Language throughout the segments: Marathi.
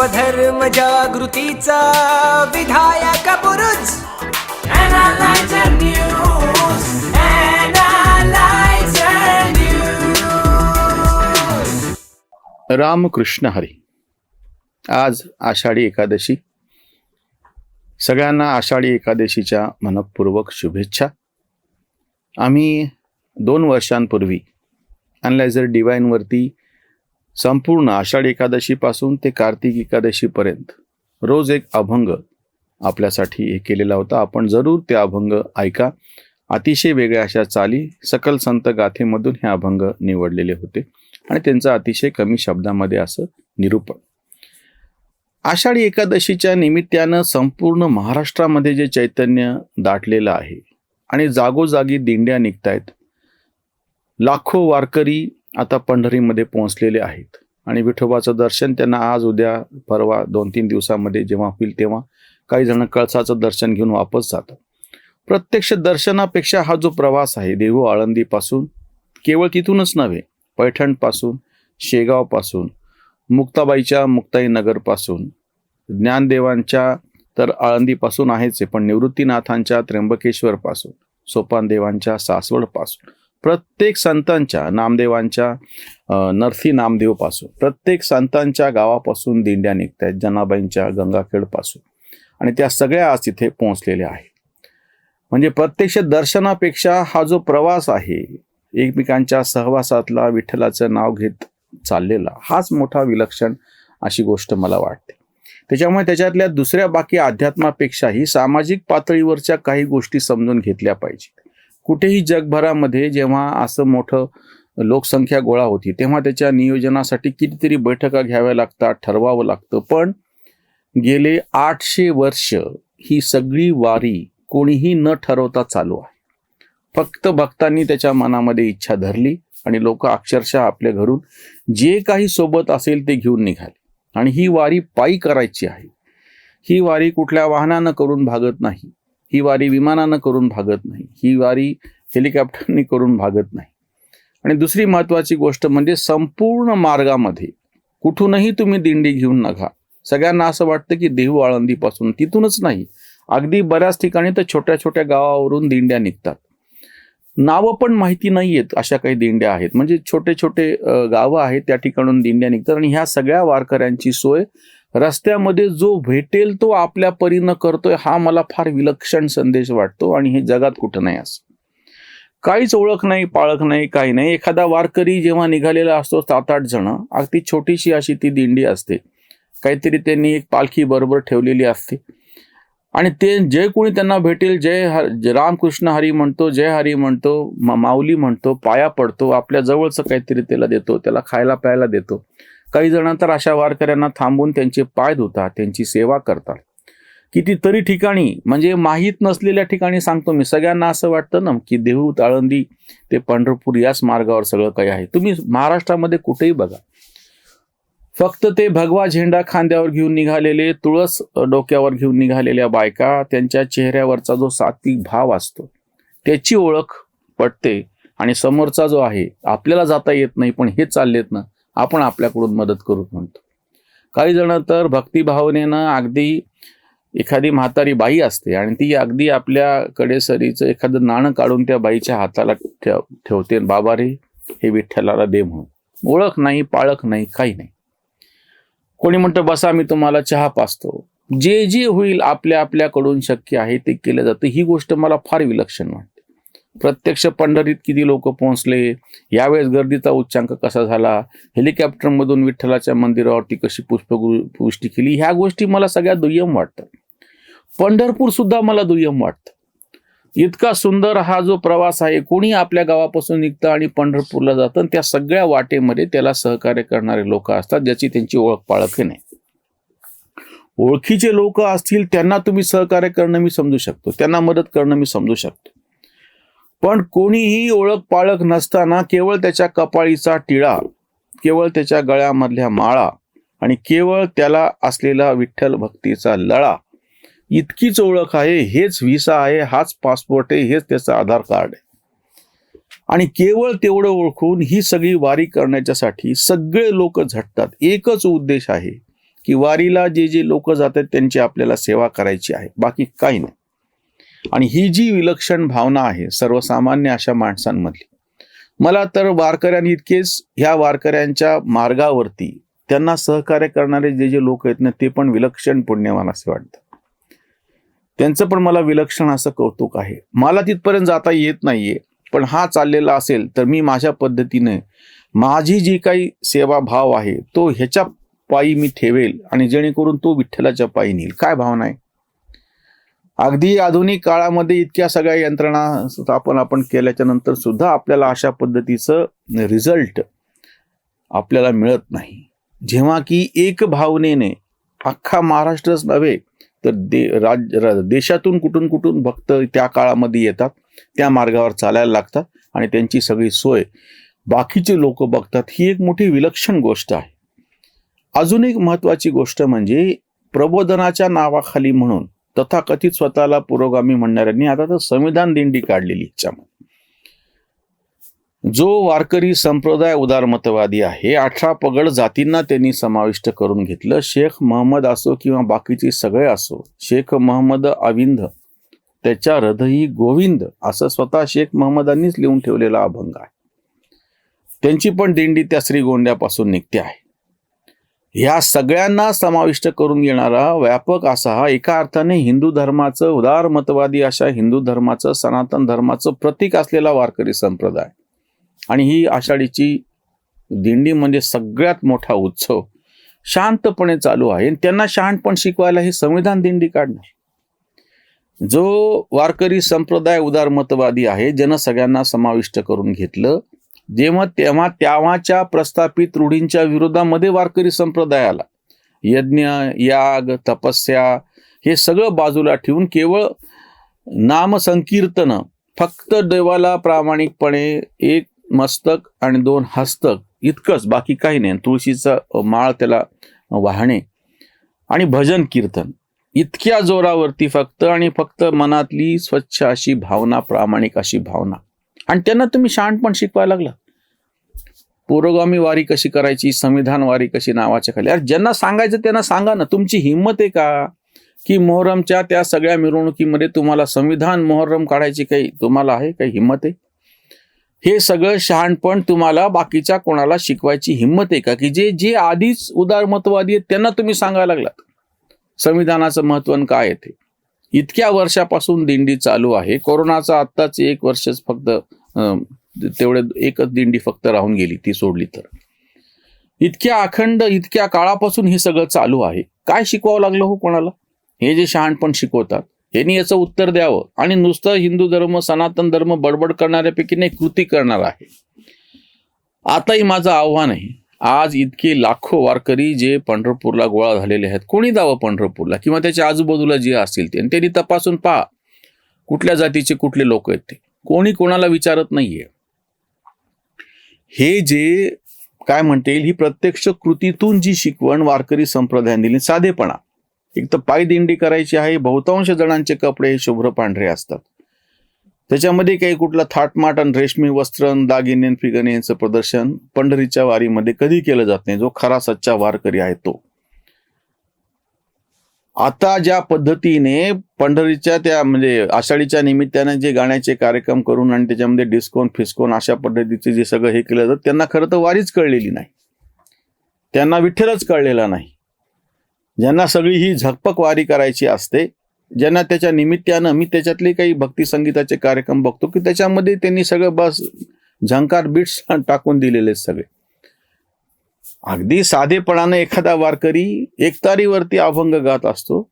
स्वधर्म जागृतीचा विधायक News. रामकृष्ण हरी. आज आषाढी एकादशी. सगळ्यांना आषाढी एकादशीच्या मनपूर्वक शुभेच्छा. आम्ही दोन वर्षांपूर्वी अनलायझर डिवाईनवरती संपूर्ण आषाढी एकादशीपासून ते कार्तिक एकादशीपर्यंत. रोज एक अभंग आपल्यासाठी हे केलेला होता. आपण जरूर ते अभंग ऐका. अतिशय वेगळ्या अशा चाली सकल संत गाथेमधून हे अभंग निवडलेले होते आणि त्यांचं अतिशय कमी शब्दामध्ये असं निरूपण. आषाढी एकादशीच्या निमित्तानं संपूर्ण महाराष्ट्रामध्ये जे चैतन्य दाटलेलं आहे आणि जागोजागी दिंड्या निघतायत लाखो वारकरी आता पंढरीमध्ये पोहोचलेले आहेत. आणि विठोबाचं दर्शन त्यांना आज उद्या परवा दोन तीन दिवसामध्ये जेव्हा होईल तेव्हा काही जण कळसाचं दर्शन घेऊन वापस जातात. प्रत्यक्ष दर्शनापेक्षा हा जो प्रवास आहे देहू आळंदीपासून केवळ तिथूनच नव्हे पैठणपासून शेगावपासून मुक्ताबाईच्या मुक्ताई नगरपासून ज्ञानदेवांच्या तर आळंदीपासून आहेच आहे पण निवृत्तीनाथांच्या त्र्यंबकेश्वरपासून सोपानदेवांच्या सासवडपासून प्रत्येक संतांच्या नामदेवांच्या नरसी नामदेवपासून प्रत्येक संतांच्या गावापासून दिंड्या निघत आहेत जनाबाईंच्या गंगाखेडपासून. आणि त्या सगळ्या आज तिथे पोहोचलेल्या आहेत. म्हणजे प्रत्यक्ष दर्शनापेक्षा हा जो प्रवास आहे एकमेकांच्या सहवासातला विठ्ठलाचं नाव घेत चाललेला हाच मोठा विलक्षण अशी गोष्ट मला वाटते. त्याच्यामुळे त्याच्यातल्या दुसऱ्या बाकी अध्यात्मापेक्षाही सामाजिक पातळीवरच्या काही गोष्टी समजून घेतल्या पाहिजेत. कुठेही जगभरामध्ये जेव्हा असं मोठं लोकसंख्या गोळा होती तेव्हा त्याच्या नियोजनासाठी कितीतरी बैठका घ्याव्या लागतात ठरवावं लागतं. पण गेले आठशे वर्ष ही सगळी वारी कोणीही न ठरवता चालू आहे. फक्त भक्तांनी त्याच्या मनामध्ये इच्छा धरली आणि लोक अक्षरशः आपल्या घरून जे काही सोबत असेल ते घेऊन निघाले. आणि ही वारी पायी करायची आहे. ही वारी कुठल्या वाहनानं करून भागत नाही. ही वारी विमानानं करून भागत नाही. ही वारी हेलिकॉप्टरनी करून भागत नाही. आणि दुसरी महत्त्वाची गोष्ट म्हणजे संपूर्ण मार्गामध्ये कुठूनही तुम्ही दिंडी घेऊन नका सगळ्यांना असं वाटतं की देहू आळंदीपासून तिथूनच नाही. अगदी बऱ्याच ठिकाणी तर छोट्या छोट्या गावावरून दिंड्या निघतात. नावं पण माहिती नाही आहेत अशा काही दिंड्या आहेत. म्हणजे छोटे छोटे गावं आहेत त्या ठिकाणून दिंड्या निघतात आणि ह्या सगळ्या वारकऱ्यांची सोय रस्त्यामध्ये जो भेटेल तो आपल्या परीनं करतोय हा मला फार विलक्षण संदेश वाटतो आणि हे जगात कुठं नाही असं. काहीच ओळख नाही पाळख नाही काही नाही. एखादा वारकरी जेव्हा निघालेला असतो सात आठ जण अगदी छोटीशी अशी ती दिंडी असते. काहीतरी त्यांनी एक पालखी बरोबर ठेवलेली असते. आणि ते जे कोणी त्यांना भेटेल जय हर रामकृष्ण हरी म्हणतो जय हरी म्हणतो माऊली म्हणतो पाया पडतो आपल्या जवळचं काहीतरी त्याला देतो त्याला खायला प्यायला देतो. काही जण तर अशा वारकऱ्यांना थांबून त्यांचे पाय धुतात त्यांची सेवा करतात. कितीतरी ठिकाणी म्हणजे माहीत नसलेल्या ठिकाणी सांगतो मी सगळ्यांना असं वाटतं ना की देहू आळंदी ते पंढरपूर याच मार्गावर सगळं काही आहे. तुम्ही महाराष्ट्रामध्ये कुठेही बघा. फक्त ते भगवा झेंडा खांद्यावर घेऊन निघालेले तुळस डोक्यावर घेऊन निघालेल्या बायका त्यांच्या चेहऱ्यावरचा जो सात्विक भाव असतो त्याची ओळख पटते आणि समोरचा जो आहे आपल्याला जाता येत नाही पण हे चाललेत ना आपण आपल्याकडून मदत करू म्हणतो. काही जण तर भक्तिभावनेनं अगदी एखादी म्हातारी बाई असते आणि ती अगदी आपल्याकडे सरीचं एखादं नाणं काढून त्या बाईच्या हाताला ठेव ठेवते बाबा रे हे विठ्ठलाला दे म्हणून. ओळख नाही पाळख नाही काही नाही. कोणी म्हणतं बसा मी तुम्हाला चहा पाचतो. जे जे होईल आपल्या आपल्याकडून शक्य आहे ते केलं जातं. ही गोष्ट मला फार विलक्षण वाटते. प्रत्यक्ष पंढरीत किती लोक पोहोचले? यावेळेस गर्दीचा उच्चांक कसा झाला? हेलिकॉप्टरमधून विठ्ठलाच्या मंदिरावरती कशी पुष्पपुष्टी केली? ह्या गोष्टी मला सगळ्या दुय्यम वाटतात पंढरपूर सुद्धा मला दुय्यम वाटतं. इतका सुंदर हा जो प्रवास आहे कोणी आपल्या गावापासून निघतं आणि पंढरपूरला जातं आणि त्या सगळ्या वाटेमध्ये त्याला सहकार्य करणारे लोक असतात ज्याची त्यांची ओळख पाळख नाही. ओळखीचे लोक असतील त्यांना तुम्ही सहकार्य करणं मी समजू शकतो. त्यांना मदत करणं मी समजू शकतो. पण कोणीही ओळख पाळख नसताना केवळ त्याच्या कपाळीचा टिळा केवळ त्याच्या गळ्यामधल्या माळा आणि केवळ त्याला असलेला विठ्ठल भक्तीचा लळा. इतकीच ओळख आहे हेच व्हिसा आहे हाच पासपोर्ट आहे हेच त्याचं आधार कार्ड आहे. आणि केवळ तेवढं ओळखून ही सगळी वारी करण्याच्यासाठी सगळे लोक झटतात. एकच उद्देश आहे की वारीला जे जे लोक जातात त्यांची आपल्याला सेवा करायची आहे. बाकी काही नाही. आणि ही जी विलक्षण भावना आहे सर्वसामान्य अशा माणसांमधली मला तर वारकऱ्यांनी इतकेच ह्या वारकऱ्यांच्या मार्गावरती त्यांना सहकार्य करणारे जे जे लोक आहेत ना ते पण विलक्षण पुण्यवान असे वाटतं त्यांचं पण मला विलक्षण असं कौतुक आहे. मला तिथपर्यंत जाता येत नाहीये पण हा चाललेला असेल तर मी माझ्या पद्धतीने माझी जी काही सेवा भाव आहे तो ह्याच्या पायी मी ठेवेल आणि जेणेकरून तो विठ्ठलाच्या पायी नेईल. काय भावना आहे? अगदी आधुनिक काळामध्ये इतक्या सगळ्या यंत्रणा स्थापन आपण केल्याच्यानंतर सुद्धा आपल्याला अशा पद्धतीचं रिझल्ट आपल्याला मिळत नाही. जेव्हा की एक भावनेने अख्खा महाराष्ट्रच नव्हे तर दे राज देशातून कुठून कुठून भक्त त्या काळामध्ये येतात त्या मार्गावर चालायला लागतात आणि त्यांची सगळी सोय बाकीचे लोक बघतात ही एक मोठी विलक्षण गोष्ट आहे. अजून एक महत्त्वाची गोष्ट म्हणजे प्रबोधनाच्या नावाखाली म्हणून तथाकथित स्वतःला पुरोगामी म्हणणाऱ्यांनी आता तर संविधान दिंडी काढलेली याच्यामध्ये. जो वारकरी संप्रदाय उदारमतवादी आहे अठरा पगड जातींना त्यांनी समाविष्ट करून घेतलं. शेख महम्मद असो किंवा बाकीचे सगळे असो शेख महम्मद अविंद त्याच्या हृदयी गोविंद असं स्वतः शेख महम्मदांनीच लिहून ठेवलेला अभंग आहे. त्यांची पण दिंडी त्या श्रीगोंड्यापासून निघते आहे. ह्या सगळ्यांना समाविष्ट करून घेणारा व्यापक असा हा एका अर्थाने हिंदू धर्माचं उदारमतवादी अशा हिंदू धर्माचं सनातन धर्माचं प्रतीक असलेला वारकरी संप्रदाय. आणि ही आषाढीची दिंडी म्हणजे सगळ्यात मोठा उत्सव. शांतपणे चालू आहे आणि त्यांना शहाणपण शिकवायला हे संविधान दिंडी काढणार. जो वारकरी संप्रदाय उदारमतवादी आहे ज्यानं सगळ्यांना समाविष्ट करून घेतलं जेव्हा तेव्हा त्यावाच्या प्रस्थापित रूढींच्या विरोधामध्ये वारकरी संप्रदाय आला यज्ञ याग तपस्या हे सगळं बाजूला ठेवून केवळ नामसंकीर्तन फक्त देवाला प्रामाणिकपणे एक मस्तक आणि दोन हस्तक इतकंच बाकी काही नाही. तुळशीचा माळ त्याला वाहणे आणि भजन कीर्तन इतक्या जोरावरती फक्त आणि फक्त मनातली स्वच्छ अशी भावना प्रामाणिक अशी भावना. आणि त्यांना तुम्ही शहाणपण शिकवायला लागला. पुरोगामी वारी कशी करायची संविधान वारी कशी नावाच्या खाली? अरे ज्यांना सांगायचं त्यांना सांगा ना. तुमची हिंमत आहे का? की मोहरमच्या त्या सगळ्या मिरवणुकीमध्ये तुम्हाला संविधान मोहरम काढायची काही तुम्हाला आहे? काही हिंमत आहे? हे सगळं शहाणपण तुम्हाला बाकीच्या कोणाला शिकवायची हिंमत आहे का? की जे जे आधीच उदारमतवादी आहेत त्यांना तुम्ही सांगायला लागलात. संविधानाचं महत्त्व काय आहे ते? इतक्या वर्षापासून दिंडी चालू आहे. कोरोनाचा आत्ताच एक वर्षच फक्त अं, तेवढे एकच दिंडी फक्त राहून गेली ती सोडली तर. इतक्या अखंड इतक्या काळापासून हे सगळं चालू आहे. काय शिकवावं लागलं हो कोणाला? हे जे शहाणपण शिकवतात यांनी याचं उत्तर द्यावं. आणि नुसतं हिंदू धर्म सनातन धर्म बडबड करणाऱ्यापैकी नाही कृती करणार आहे. आताही माझं आव्हान आहे आज इतके लाखो वारकरी जे पंढरपूरला गोळा झालेले आहेत कोणी जावं पंढरपूरला? किंवा त्याच्या आजूबाजूला जे असतील ते? आणि त्यांनी तपासून पहा कुठल्या जातीचे कुठले लोक आहेत ते? कोणी कोणाला विचारत नाहीये. हे जे काय म्हणता येईल ही प्रत्यक्ष कृतीतून जी शिकवण वारकरी संप्रदायाने दिली साधेपणा. एक तर पायदिंडी करायची आहे बहुतांश जणांचे कपडे शुभ्र पांढरे असतात. त्याच्यामध्ये काही कुठलं थाटमाट आणि रेशमी वस्त्र दागिने आणि फिगणे यांचं प्रदर्शन पंढरीच्या वारीमध्ये कधी केलं जात नाही जो खरा सच्चा वारकरी आहे तो. आता ज्या पद्धतीने पंढरीच्या त्या म्हणजे आषाढीच्या निमित्ताने जे गाण्याचे कार्यक्रम करून आणि त्याच्यामध्ये डिस्कोन फिस्कोन अशा पद्धतीचे जे सगळं हे केलं जातं त्यांना खरं तर वारीच कळलेली नाही. त्यांना विठ्ठलच कळलेला नाही. ज्यांना सगळी ही झकपक वारी करायची असते ज्यांना त्याच्या निमित्तानं मी त्याच्यातले काही भक्ती संगीताचे कार्यक्रम बघतो की त्याच्यामध्ये त्यांनी सगळं बस झंकार बिट्स टाकून दिलेले आहेत सगळे. अगदी साधेपणानं एखादा वारकरी एकतारीवरती अभंग गात असतो.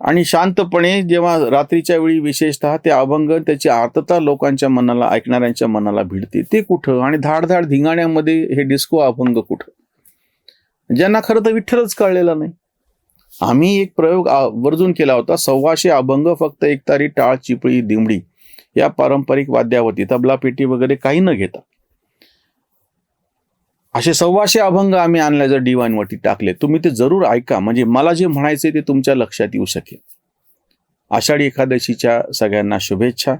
आणि शांतपणे जेव्हा रात्रीच्या वेळी विशेषतः ते अभंग त्याची आर्तता लोकांच्या मनाला ऐकणाऱ्यांच्या मनाला भिडते. ते कुठं? आणि धाडधाड धिंगाण्यामध्ये हे डिस्को अभंग कुठं? ज्यांना खरं तर विठ्ठलच कळलेला नाही. आम्ही एक प्रयोग आवर्जून वर्जून केला होता. सव्वाशे अभंग फक्त एकतारी टाळ चिपळी दिमडी या पारंपरिक वाद्यावरती तबला पेटी वगैरे काही न घेता. असे सव्वाशे अभंग आम्ही आणल्याचं डिवाईनवरती टाकले. तुम्ही ते जरूर ऐका. म्हणजे मला जे म्हणायचे ते तुमच्या लक्षात येऊ शकेल. आषाढी एकादशीच्या सगळ्यांना शुभेच्छा.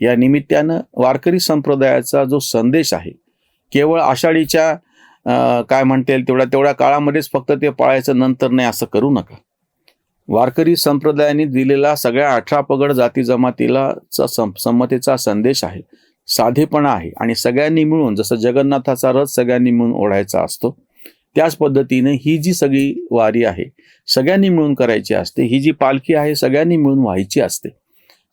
या निमित्तानं वारकरी संप्रदायाचा जो संदेश आहे केवळ आषाढीच्या काय म्हणता येईल तेवढ्या तेवढ्या काळामध्येच फक्त ते पाळायचं नंतर नाही असं करू नका. वारकरी संप्रदायाने दिलेला सगळ्या अठरा पगड जाती जमातीला चा संमतीचा संदेश आहे. साधेपणा आहे. आणि सगळ्यांनी मिळून जसं जगन्नाथाचा रथ सगळ्यांनी मिळून ओढायचा असतो त्याच पद्धतीने ही जी सगळी वारी आहे सगळ्यांनी मिळून करायची असते. ही जी पालखी आहे सगळ्यांनी मिळून व्हायची असते.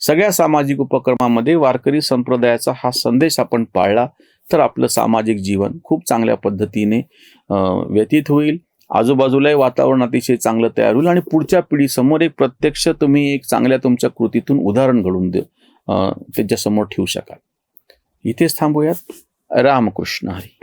सगळ्या सामाजिक उपक्रमामध्ये वारकरी संप्रदायाचा हा संदेश आपण पाळला तर आपलं सामाजिक जीवन खूप चांगल्या पद्धतीने व्यतीत होईल. आजूबाजूलाही वातावरण अतिशय चांगलं तयार होईल. आणि पुढच्या पिढीसमोर एक प्रत्यक्ष तुम्ही एक चांगल्या तुमच्या कृतीतून उदाहरण घडून दे त्याच्यासमोर ठेवू शकाल. इथेच थांबूयात रामकृष्ण हरी